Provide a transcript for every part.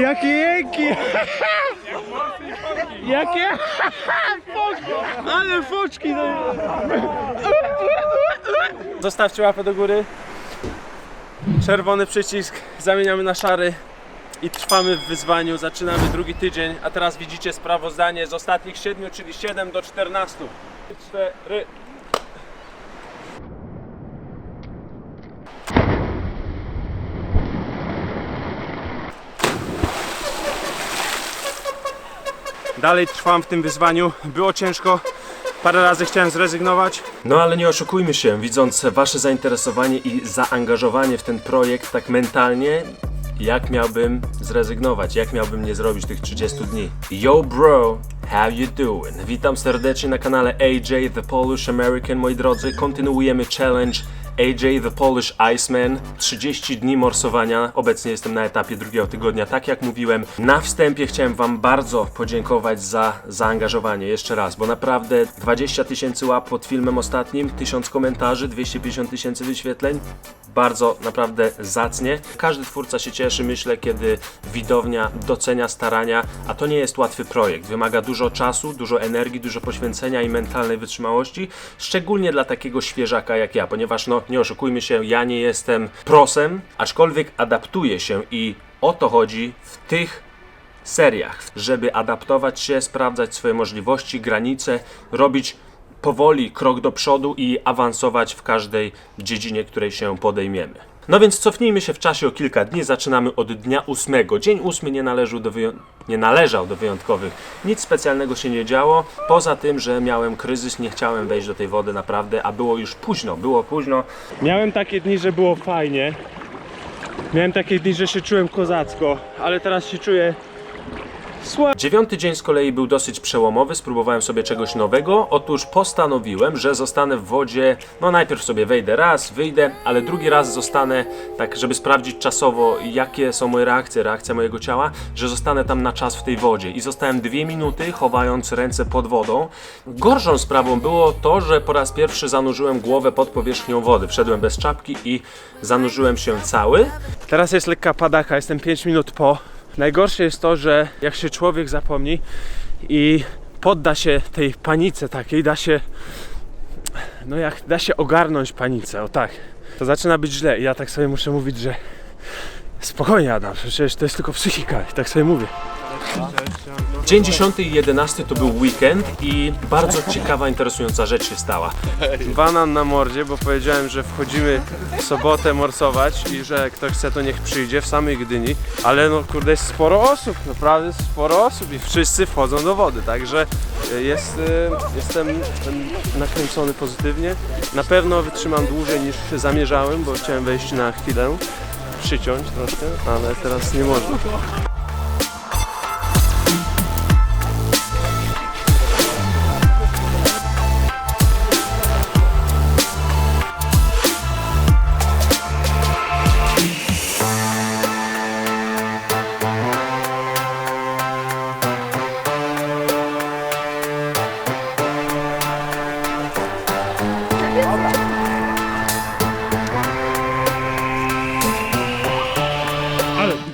Jakie jęki! Jakie? Ale foczki! No. Zostawcie łapę do góry. Czerwony przycisk zamieniamy na szary i trwamy w wyzwaniu. Zaczynamy drugi tydzień, a teraz widzicie sprawozdanie z ostatnich 7, czyli 7 do 14. 4. Dalej trwam w tym wyzwaniu. Było ciężko. Parę razy chciałem zrezygnować. No ale nie oszukujmy się, widząc wasze zainteresowanie i zaangażowanie w ten projekt tak mentalnie, jak miałbym zrezygnować, jak miałbym nie zrobić tych 30 dni. Yo bro, how you doing? Witam serdecznie na kanale AJ The Polish American, moi drodzy. Kontynuujemy challenge AJ The Polish Iceman. 30 dni morsowania. Obecnie jestem na etapie drugiego tygodnia. Tak jak mówiłem, na wstępie chciałem Wam bardzo podziękować za zaangażowanie. Jeszcze raz, bo naprawdę 20 tysięcy łap pod filmem ostatnim, 1000 komentarzy, 250 tysięcy wyświetleń. Bardzo naprawdę zacnie. Każdy twórca się cieszy, myślę, kiedy widownia docenia starania, a to nie jest łatwy projekt. Wymaga dużo czasu, dużo energii, dużo poświęcenia i mentalnej wytrzymałości, szczególnie dla takiego świeżaka jak ja, ponieważ no nie oszukujmy się, ja nie jestem prosem, aczkolwiek adaptuję się i o to chodzi w tych seriach, żeby adaptować się, sprawdzać swoje możliwości, granice, robić powoli krok do przodu i awansować w każdej dziedzinie, której się podejmiemy. No więc cofnijmy się w czasie o kilka dni, zaczynamy od dnia ósmego. Dzień ósmy nie, należał do nie należał do wyjątkowych. Nic specjalnego się nie działo, poza tym, że miałem kryzys, nie chciałem wejść do tej wody naprawdę, a było już późno, było późno. Miałem takie dni, że było fajnie. Miałem takie dni, że się czułem kozacko, ale teraz się czuję. Dziewiąty dzień z kolei był dosyć przełomowy, spróbowałem sobie czegoś nowego. Otóż postanowiłem, że zostanę w wodzie. No, najpierw sobie wejdę raz, wyjdę, ale drugi raz zostanę, tak żeby sprawdzić czasowo, jakie są moje reakcje, reakcja mojego ciała, że zostanę tam na czas w tej wodzie. I zostałem dwie minuty, chowając ręce pod wodą. Gorszą sprawą było to, że po raz pierwszy zanurzyłem głowę pod powierzchnią wody. Wszedłem bez czapki i zanurzyłem się cały. Teraz jest lekka padaka, jestem 5 minut po. Najgorsze jest to, że jak się człowiek zapomni i podda się tej panice takiej, da się no jak da się ogarnąć panice, o tak, to zaczyna być źle i ja tak sobie muszę mówić, że spokojnie Adam, przecież to jest tylko psychika tak sobie mówię. Dzień 10 i 11 to był weekend i bardzo ciekawa, interesująca rzecz się stała. Banan na mordzie, bo powiedziałem, że wchodzimy w sobotę morsować i że kto chce to niech przyjdzie w samej Gdyni, ale no kurde jest sporo osób, naprawdę sporo osób i wszyscy wchodzą do wody, także e, jest, e, jestem em, nakręcony pozytywnie. Na pewno wytrzymam dłużej niż zamierzałem, bo chciałem wejść na chwilę, przyciąć troszkę, ale teraz nie można.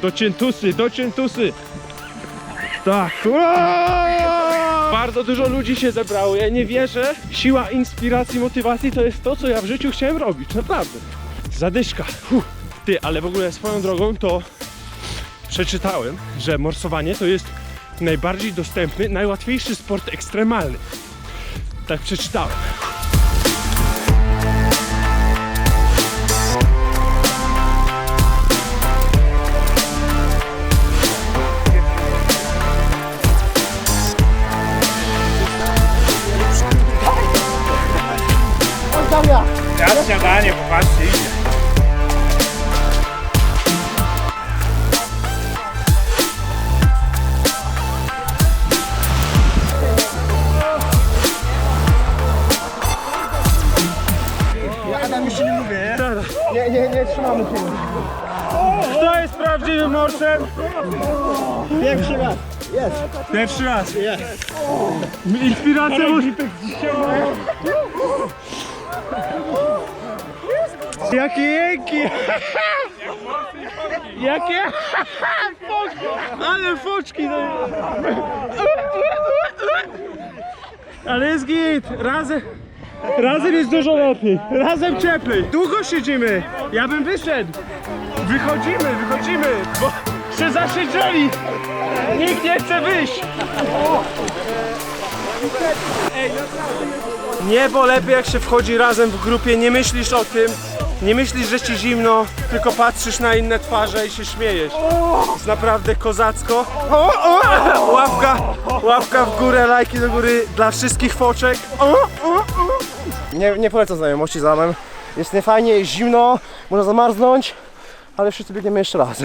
Ale dociętusy, dociętusy! Tak. Uaaaa! Bardzo dużo ludzi się zebrało. Ja nie wierzę. Siła inspiracji, motywacji to jest to, co ja w życiu chciałem robić. Naprawdę. Zadyszka. Fuh. Ty, ale w ogóle swoją drogą to przeczytałem, że morsowanie to jest najbardziej dostępny, najłatwiejszy sport ekstremalny. Tak przeczytałem. Pierwszy raz. Jest. Pierwszy raz. Inspiracja musi... Jakie jęki! Jakie? Foczki! Ale foczki! No. Ale jest git! Razem, razem jest dużo lepiej. Razem cieplej. Długo siedzimy. Ja bym wyszedł. Wychodzimy, wychodzimy, bo się zasiedzieli. Nikt nie chce wyjść. Niebo lepiej jak się wchodzi razem w grupie, nie myślisz o tym, nie myślisz, że ci zimno, tylko patrzysz na inne twarze i się śmiejesz. Jest naprawdę kozacko. O, o, łapka, łapka w górę, lajki do góry dla wszystkich foczek. O, o, o. Nie, nie polecam znajomości z Adamem. Jest niefajnie, jest zimno, można zamarznąć, ale wszyscy biegniemy jeszcze raz.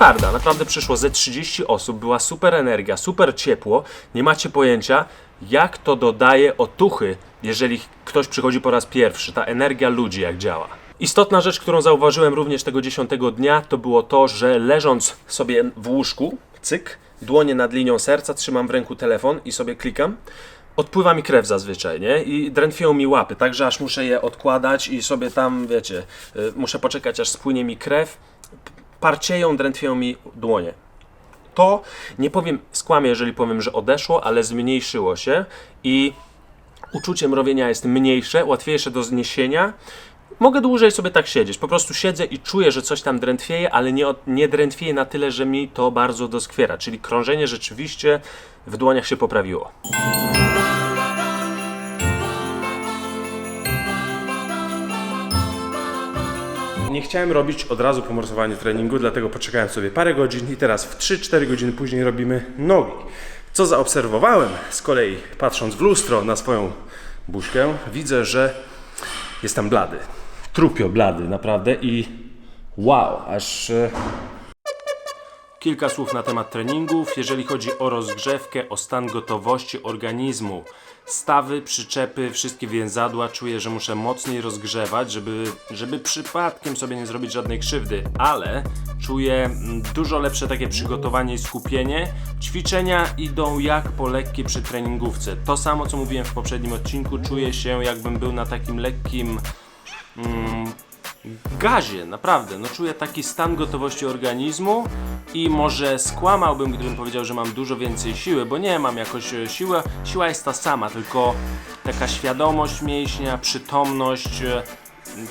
Petarda, naprawdę przyszło ze 30 osób, była super energia, super ciepło. Nie macie pojęcia, jak to dodaje otuchy, jeżeli ktoś przychodzi po raz pierwszy. Ta energia ludzi, jak działa. Istotna rzecz, którą zauważyłem również tego dziesiątego dnia, to było to, że leżąc sobie w łóżku, cyk, dłonie nad linią serca, trzymam w ręku telefon i sobie klikam. Odpływa mi krew zazwyczaj, nie? I drętwieją mi łapy, także aż muszę je odkładać i sobie tam, wiecie, y, muszę poczekać, aż spłynie mi krew parcieją, drętwieją mi dłonie. To nie powiem, skłamię, jeżeli powiem, że odeszło, ale zmniejszyło się i uczucie mrowienia jest mniejsze, łatwiejsze do zniesienia. Mogę dłużej sobie tak siedzieć. Po prostu siedzę i czuję, że coś tam drętwieje, ale nie, nie drętwieje na tyle, że mi to bardzo doskwiera. Czyli krążenie rzeczywiście w dłoniach się poprawiło. Nie chciałem robić od razu po morsowaniu treningu, dlatego poczekałem sobie parę godzin i teraz w 3-4 godziny później robimy nogi. Co zaobserwowałem z kolei patrząc w lustro na swoją buźkę, widzę, że jestem blady. Trupio blady naprawdę i wow, aż e, Kilka słów na temat treningów, jeżeli chodzi o rozgrzewkę, o stan gotowości organizmu. Stawy, przyczepy, wszystkie więzadła czuję, że muszę mocniej rozgrzewać, żeby, żeby przypadkiem sobie nie zrobić żadnej krzywdy, ale czuję mm, dużo lepsze takie przygotowanie i skupienie. Ćwiczenia idą jak po lekkiej przy treningówce. To samo co mówiłem w poprzednim odcinku, czuję się jakbym był na takim lekkim mm, gazie, naprawdę. No czuję taki stan gotowości organizmu i może skłamałbym, gdybym powiedział, że mam dużo więcej siły, bo nie mam jakoś e, siły. Siła jest ta sama, tylko taka świadomość mięśnia, przytomność. e,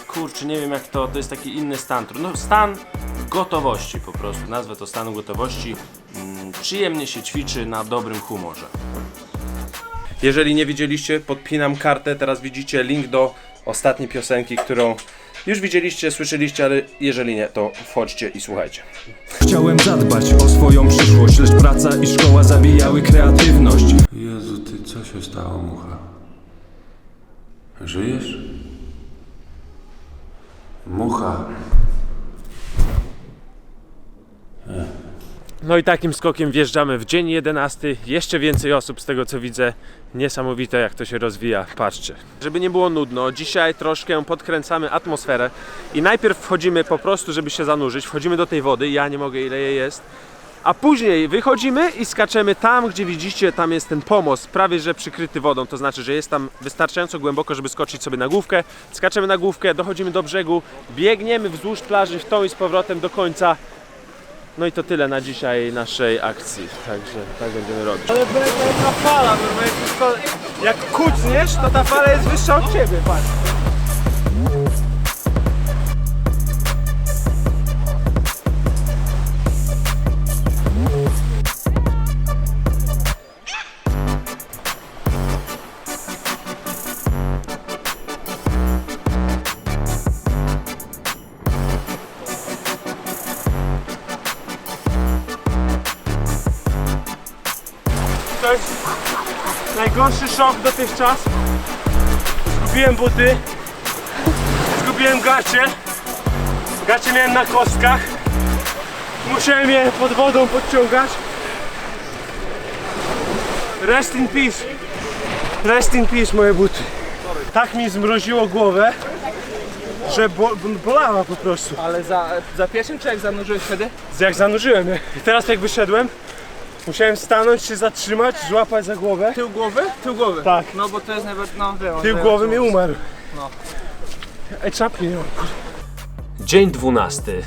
Kurczę, nie wiem jak to, to jest taki inny stan. No stan gotowości po prostu, nazwę to stanu gotowości. Mm, Przyjemnie się ćwiczy na dobrym humorze. Jeżeli nie widzieliście, podpinam kartę. Teraz widzicie link do ostatniej piosenki, którą już widzieliście, słyszeliście, ale jeżeli nie, to wchodźcie i słuchajcie. Chciałem zadbać o swoją przyszłość, lecz praca i szkoła zabijały kreatywność. Jezu, ty co się stało, mucha? Żyjesz? Mucha. No i takim skokiem wjeżdżamy w dzień 11. Jeszcze więcej osób z tego co widzę. Niesamowite jak to się rozwija. Patrzcie. Żeby nie było nudno, dzisiaj troszkę podkręcamy atmosferę i najpierw wchodzimy po prostu, żeby się zanurzyć. Wchodzimy do tej wody, ja nie mogę ile jej jest. A później wychodzimy i skaczemy tam, gdzie widzicie, tam jest ten pomost, prawie że przykryty wodą, to znaczy, że jest tam wystarczająco głęboko, żeby skoczyć sobie na główkę. Skaczemy na główkę, dochodzimy do brzegu, biegniemy wzdłuż plaży w tą i z powrotem do końca. No i to tyle na dzisiaj naszej akcji. Także tak będziemy robić. Ale ta fala, jak kucniesz, to ta fala jest wyższa od ciebie, patrz. Najgorszy szok dotychczas. Zgubiłem buty. Zgubiłem gacie. Gacie miałem na kostkach. Musiałem je pod wodą podciągać. Rest in peace. Rest in peace moje buty. Tak mi zmroziło głowę, że bo, bolała po prostu. Ale za, za pierwszym czy jak zanurzyłeś wtedy? Jak zanurzyłem je. I teraz jak wyszedłem, musiałem stanąć, się zatrzymać, złapać za głowę. Tył głowy? Tył głowy. Tak. No bo to jest najbardziej, no wiem. Tył wiem, głowy mi umarł. No. Ej, czapki nie mam. Dzień 12.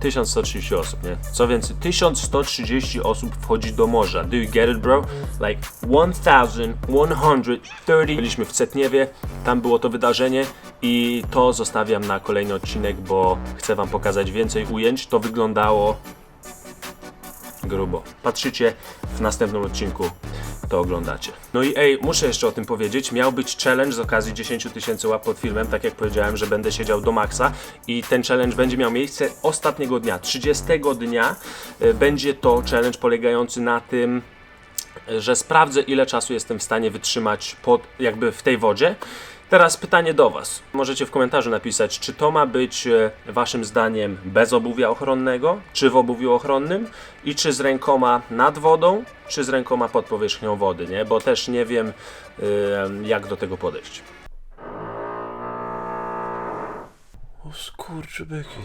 1130 osób, nie? Co więcej, 1130 osób wchodzi do morza. Do you get it, bro? Like 1130. Byliśmy w Cetniewie, tam było to wydarzenie i to zostawiam na kolejny odcinek, bo chcę wam pokazać więcej ujęć. To wyglądało grubo. Patrzycie w następnym odcinku, to oglądacie. No i ej, muszę jeszcze o tym powiedzieć. Miał być challenge z okazji 10 tysięcy łap pod filmem, tak jak powiedziałem, że będę siedział do maksa i ten challenge będzie miał miejsce ostatniego dnia, 30 dnia. e, Będzie to challenge polegający na tym, że sprawdzę ile czasu jestem w stanie wytrzymać pod, jakby w tej wodzie. Teraz pytanie do Was. Możecie w komentarzu napisać, czy to ma być e, Waszym zdaniem bez obuwia ochronnego, czy w obuwiu ochronnym i czy z rękoma nad wodą, czy z rękoma pod powierzchnią wody, nie? Bo też nie wiem, e, jak do tego podejść. O skurczybyki.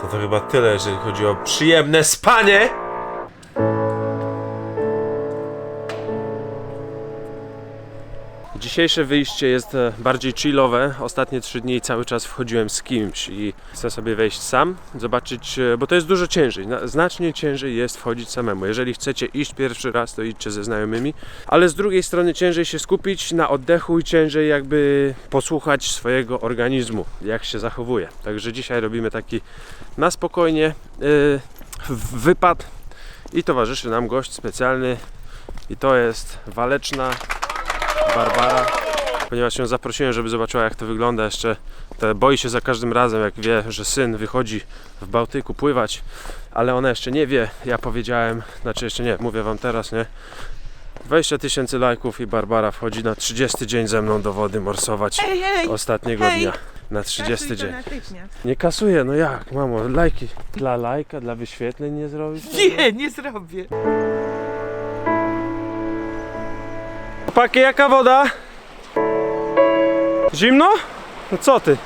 To to chyba tyle, jeżeli chodzi o przyjemne spanie. Dzisiejsze wyjście jest e, bardziej chillowe. Ostatnie trzy dni cały czas wchodziłem z kimś i chcę sobie wejść sam, zobaczyć, e, bo to jest dużo ciężej. Na- Znacznie ciężej jest wchodzić samemu. Jeżeli chcecie iść pierwszy raz, to idźcie ze znajomymi, ale z drugiej strony ciężej się skupić na oddechu i ciężej jakby posłuchać swojego organizmu, jak się zachowuje. Także dzisiaj robimy taki na spokojnie w- wypad i towarzyszy nam gość specjalny i to jest waleczna Barbara, ponieważ ją zaprosiłem, żeby zobaczyła jak to wygląda jeszcze. Boi się za każdym razem, jak wie, że syn wychodzi w Bałtyku pływać, ale ona jeszcze nie wie. Ja powiedziałem, znaczy jeszcze nie, mówię wam teraz, nie? 20 tysięcy lajków i Barbara wchodzi na 30 dzień ze mną do wody morsować Hej, hej! ostatniego hej. dnia. Na 30 Kasuj to dzień. natychmiast. Nie kasuję, no jak, mamo, lajki. Dla lajka, dla wyświetleń nie zrobisz? Nie, nie zrobię. Chłopaki, jaka woda? Zimno? No co ty?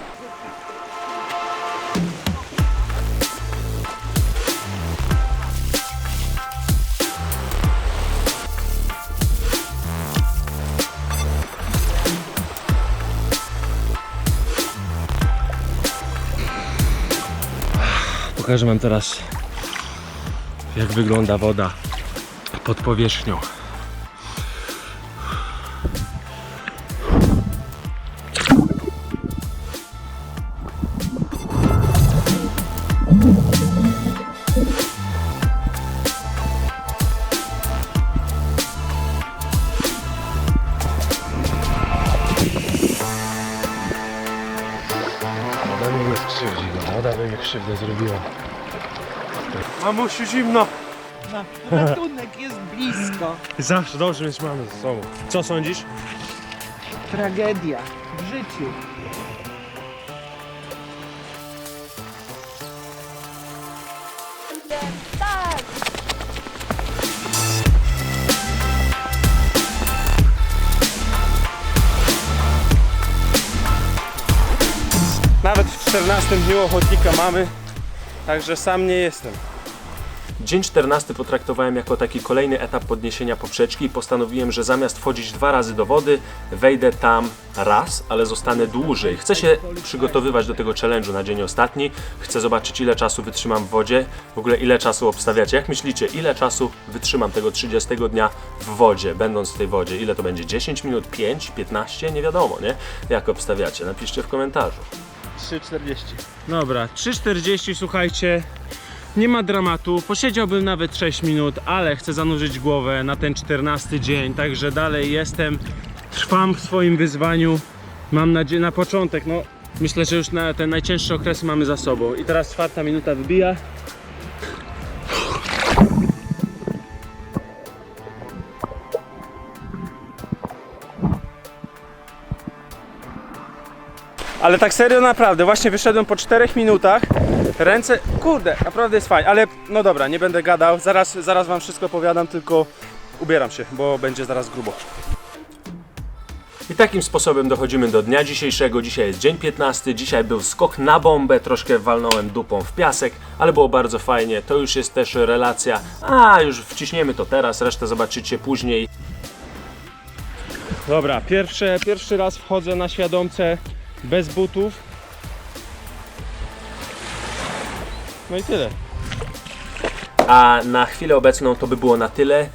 Pokażę wam teraz jak wygląda woda pod powierzchnią. Mi krzywdę zrobiła. Mamusiu zimno! Ratunek jest blisko. Zawsze dobrze mieć mamę ze sobą. Co sądzisz? Tragedia w życiu. 14 dniu ochotnika mamy, także sam nie jestem. Dzień 14 potraktowałem jako taki kolejny etap podniesienia poprzeczki i postanowiłem, że zamiast wchodzić dwa razy do wody, wejdę tam raz, ale zostanę dłużej. Chcę się przygotowywać do tego challenge'u na dzień ostatni. Chcę zobaczyć ile czasu wytrzymam w wodzie, w ogóle ile czasu obstawiacie. Jak myślicie, ile czasu wytrzymam tego 30 dnia w wodzie, będąc w tej wodzie? Ile to będzie? 10 minut, 5, 15? Nie wiadomo, nie? Jak obstawiacie? Napiszcie w komentarzu. 3,40. Dobra, 3.40, słuchajcie. Nie ma dramatu, posiedziałbym nawet 6 minut, ale chcę zanurzyć głowę na ten 14 dzień, także dalej jestem, trwam w swoim wyzwaniu. Mam nadzieję na początek, no myślę, że już na ten najcięższy okres mamy za sobą. I teraz czwarta minuta wybija. Ale tak serio naprawdę, właśnie wyszedłem po 4 minutach. Ręce, kurde, naprawdę jest fajnie, ale no dobra, nie będę gadał, zaraz, zaraz wam wszystko powiadam, tylko ubieram się, bo będzie zaraz grubo. I takim sposobem dochodzimy do dnia dzisiejszego. Dzisiaj jest dzień 15. Dzisiaj był skok na bombę. Troszkę walnąłem dupą w piasek, ale było bardzo fajnie. To już jest też relacja. A, już wciśniemy to teraz, resztę zobaczycie później. Dobra, pierwsze, pierwszy raz wchodzę na świadomce bez butów. No i tyle. A na chwilę obecną to by było na tyle.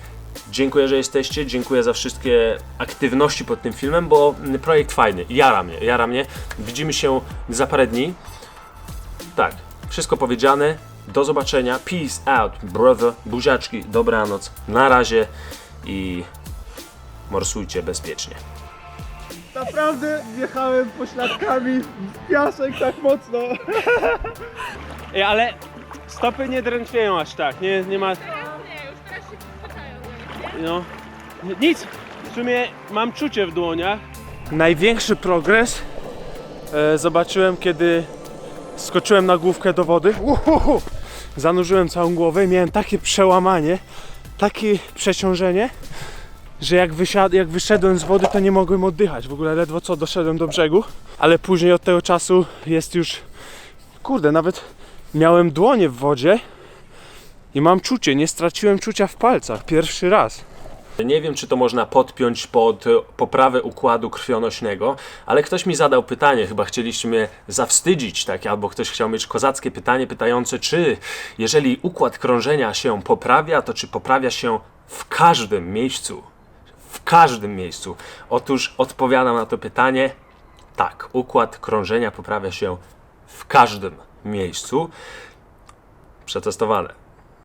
Dziękuję, że jesteście. Dziękuję za wszystkie aktywności pod tym filmem, bo projekt fajny. Jara mnie, jara mnie. Widzimy się za parę dni. Tak, wszystko powiedziane. Do zobaczenia. Peace out, brother. Buziaczki, dobranoc. Na razie i morsujcie bezpiecznie. Naprawdę wjechałem pośladkami w piasek tak mocno. Ej, ale stopy nie drętwieją aż tak, nie, nie ma... No, nic, w sumie mam czucie w dłoniach. Największy progres e, zobaczyłem, kiedy skoczyłem na główkę do wody. Uhuhu. Zanurzyłem całą głowę i miałem takie przełamanie, takie przeciążenie, że jak, wysiad- jak wyszedłem z wody, to nie mogłem oddychać. W ogóle ledwo co doszedłem do brzegu, ale później od tego czasu jest już. Kurde, nawet miałem dłonie w wodzie i mam czucie, nie straciłem czucia w palcach. Pierwszy raz. Nie wiem, czy to można podpiąć pod poprawę układu krwionośnego, ale ktoś mi zadał pytanie, chyba chcieliście mnie zawstydzić, tak, albo ktoś chciał mieć kozackie pytanie pytające, czy jeżeli układ krążenia się poprawia, to czy poprawia się w każdym miejscu? W każdym miejscu. Otóż odpowiadam na to pytanie, tak, układ krążenia poprawia się w każdym miejscu. Przetestowane.